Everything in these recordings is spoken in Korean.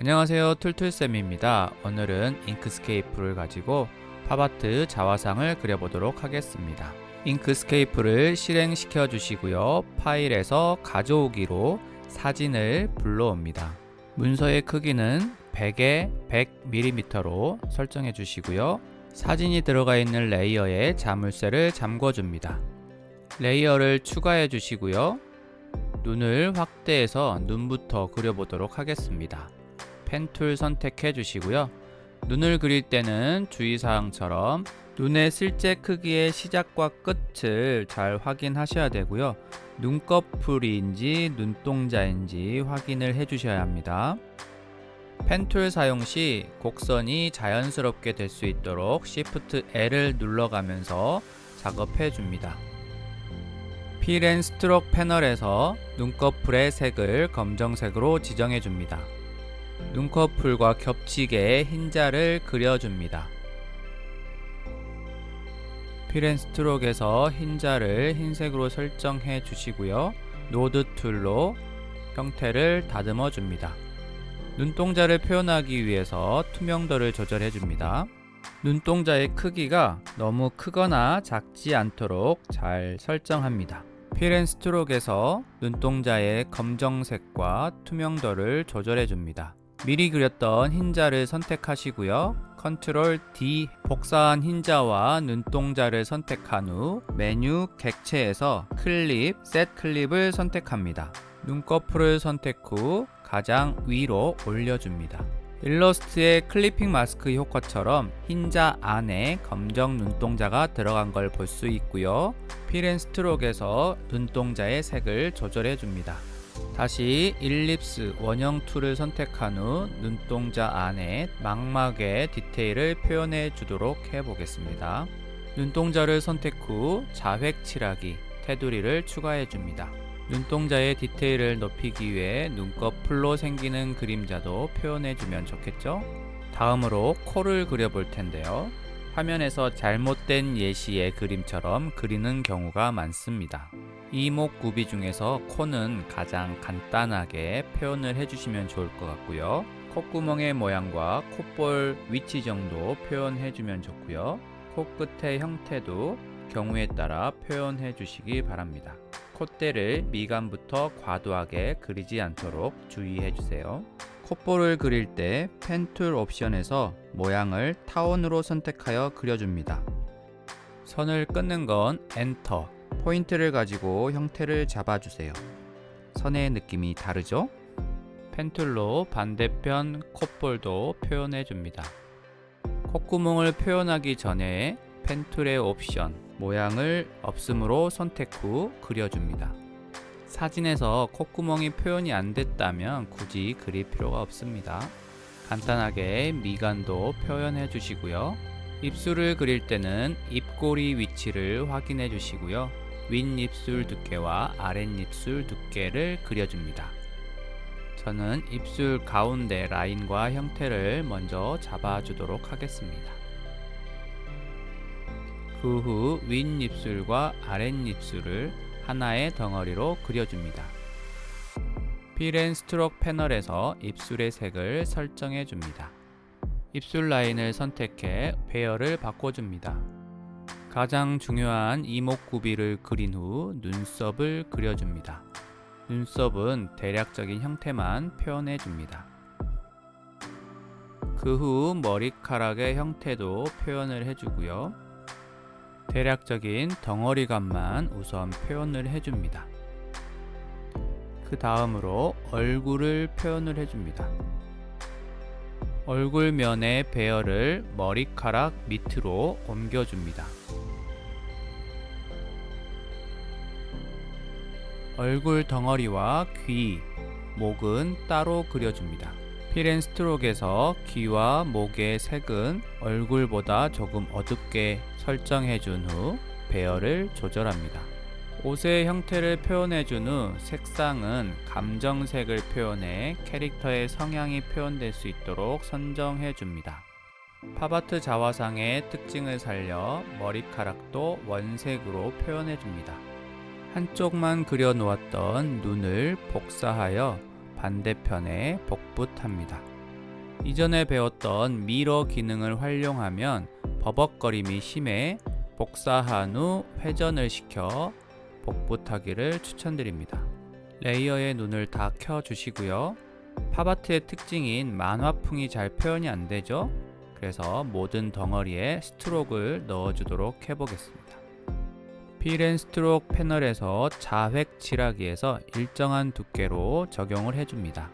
안녕하세요. 툴툴쌤입니다. 오늘은 잉크스케이프를 가지고 팝아트 자화상을 그려보도록 하겠습니다. 잉크스케이프를 실행시켜 주시고요. 파일에서 가져오기로 사진을 불러옵니다. 문서의 크기는 100에 100mm로 설정해 주시고요. 사진이 들어가 있는 레이어에 자물쇠를 잠궈 줍니다. 레이어를 추가해 주시고요. 눈을 확대해서 눈부터 그려보도록 하겠습니다 펜 툴 선택해 주시고요. 눈을 그릴 때는 주의사항처럼 눈의 실제 크기의 시작과 끝을 잘 확인하셔야 되고요. 눈꺼풀인지 눈동자인지 확인을 해 주셔야 합니다. 펜 툴 사용 시 곡선이 자연스럽게 될 수 있도록 Shift L을 눌러가면서 작업해 줍니다. 필앤 스트록 패널에서 눈꺼풀의 색을 검정색으로 지정해 줍니다. 눈꺼풀과 겹치게 흰자를 그려줍니다. 필앤스트록에서 흰자를 흰색으로 설정해 주시고요. 노드 툴로 형태를 다듬어 줍니다. 눈동자를 표현하기 위해서 투명도를 조절해 줍니다. 눈동자의 크기가 너무 크거나 작지 않도록 잘 설정합니다. 필앤스트록에서 눈동자의 검정색과 투명도를 조절해 줍니다. 미리 그렸던 흰자를 선택하시고요. 컨트롤 D 복사한 흰자와 눈동자를 선택한 후 메뉴 객체에서 클립, 셋 클립을 선택합니다. 눈꺼풀을 선택 후 가장 위로 올려줍니다. 일러스트의 클리핑 마스크 효과처럼 흰자 안에 검정 눈동자가 들어간 걸 볼 수 있고요. 필앤스트록에서 눈동자의 색을 조절해 줍니다. 다시 일립스 원형 툴을 선택한 후 눈동자 안에 망막의 디테일을 표현해 주도록 해 보겠습니다. 눈동자를 선택 후 자획 칠하기 테두리를 추가해 줍니다. 눈동자의 디테일을 높이기 위해 눈꺼풀로 생기는 그림자도 표현해 주면 좋겠죠? 다음으로 코를 그려 볼 텐데요. 화면에서 잘못된 예시의 그림처럼 그리는 경우가 많습니다. 이목구비 중에서 코는 가장 간단하게 표현을 해주시면 좋을 것 같고요. 콧구멍의 모양과 콧볼 위치 정도 표현해 주면 좋고요. 코끝의 형태도 경우에 따라 표현해 주시기 바랍니다. 콧대를 미간부터 과도하게 그리지 않도록 주의해 주세요. 콧볼을 그릴 때 펜 툴 옵션에서 모양을 타원으로 선택하여 그려줍니다. 선을 끊는 건 엔터, 포인트를 가지고 형태를 잡아주세요. 선의 느낌이 다르죠? 펜툴로 반대편 콧볼도 표현해 줍니다. 콧구멍을 표현하기 전에 펜툴의 옵션, 모양을 없음으로 선택 후 그려줍니다. 사진에서 콧구멍이 표현이 안 됐다면 굳이 그릴 필요가 없습니다. 간단하게 미간도 표현해 주시고요. 입술을 그릴 때는 입꼬리 위치를 확인해 주시고요. 윗입술 두께와 아랫입술 두께를 그려줍니다. 저는 입술 가운데 라인과 형태를 먼저 잡아주도록 하겠습니다. 그 후 윗입술과 아랫입술을 하나의 덩어리로 그려줍니다. 필앤 스트록 패널에서 입술의 색을 설정해 줍니다. 입술 라인을 선택해 배열을 바꿔줍니다. 가장 중요한 이목구비를 그린 후 눈썹을 그려줍니다. 눈썹은 대략적인 형태만 표현해 줍니다. 그 후 머리카락의 형태도 표현을 해주고요. 대략적인 덩어리감만 우선 표현을 해줍니다. 그 다음으로 얼굴을 표현을 해줍니다. 얼굴 면의 배열을 머리카락 밑으로 옮겨줍니다. 얼굴 덩어리와 귀, 목은 따로 그려줍니다. 필앤스트록에서 귀와 목의 색은 얼굴보다 조금 어둡게 설정해 준 후 배열을 조절합니다. 옷의 형태를 표현해 준 후 색상은 감정색을 표현해 캐릭터의 성향이 표현될 수 있도록 선정해 줍니다. 팝아트 자화상의 특징을 살려 머리카락도 원색으로 표현해 줍니다. 한쪽만 그려 놓았던 눈을 복사하여 반대편에 복붙합니다. 이전에 배웠던 미러 기능을 활용하면 버벅거림이 심해 복사한 후 회전을 시켜 복부 타기를 추천드립니다. 레이어의 눈을 다 켜 주시고요. 팝아트의 특징인 만화풍이 잘 표현이 안 되죠? 그래서 모든 덩어리에 스트로크를 넣어주도록 해보겠습니다. 필앤 스트로크 패널에서 자획 칠하기에서 일정한 두께로 적용을 해줍니다.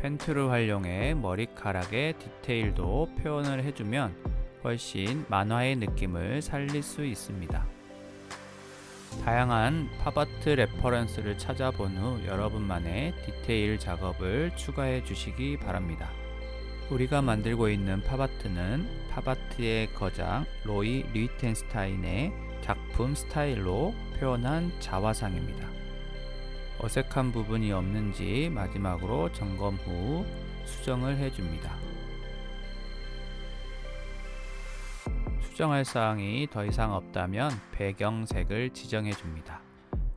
펜툴을 활용해 머리카락의 디테일도 표현을 해주면 훨씬 만화의 느낌을 살릴 수 있습니다. 다양한 팝아트 레퍼런스를 찾아본 후 여러분만의 디테일 작업을 추가해 주시기 바랍니다. 우리가 만들고 있는 팝아트는 팝아트의 거장 로이 리텐스타인의 작품 스타일로 표현한 자화상입니다. 어색한 부분이 없는지 마지막으로 점검 후 수정을 해줍니다. 수정할 사항이 더 이상 없다면 배경색을 지정해 줍니다.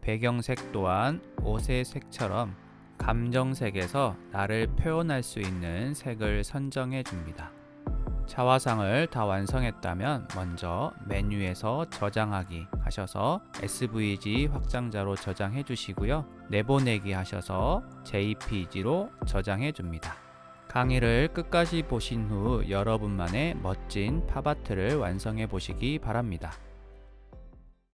배경색 또한 옷의 색처럼 감정색에서 나를 표현할 수 있는 색을 선정해 줍니다. 자화상을 다 완성했다면 먼저 메뉴에서 저장하기 하셔서 SVG 확장자로 저장해 주시고요. 내보내기 하셔서 JPG로 저장해 줍니다. 강의를 끝까지 보신 후 여러분만의 멋진 팝아트를 완성해 보시기 바랍니다.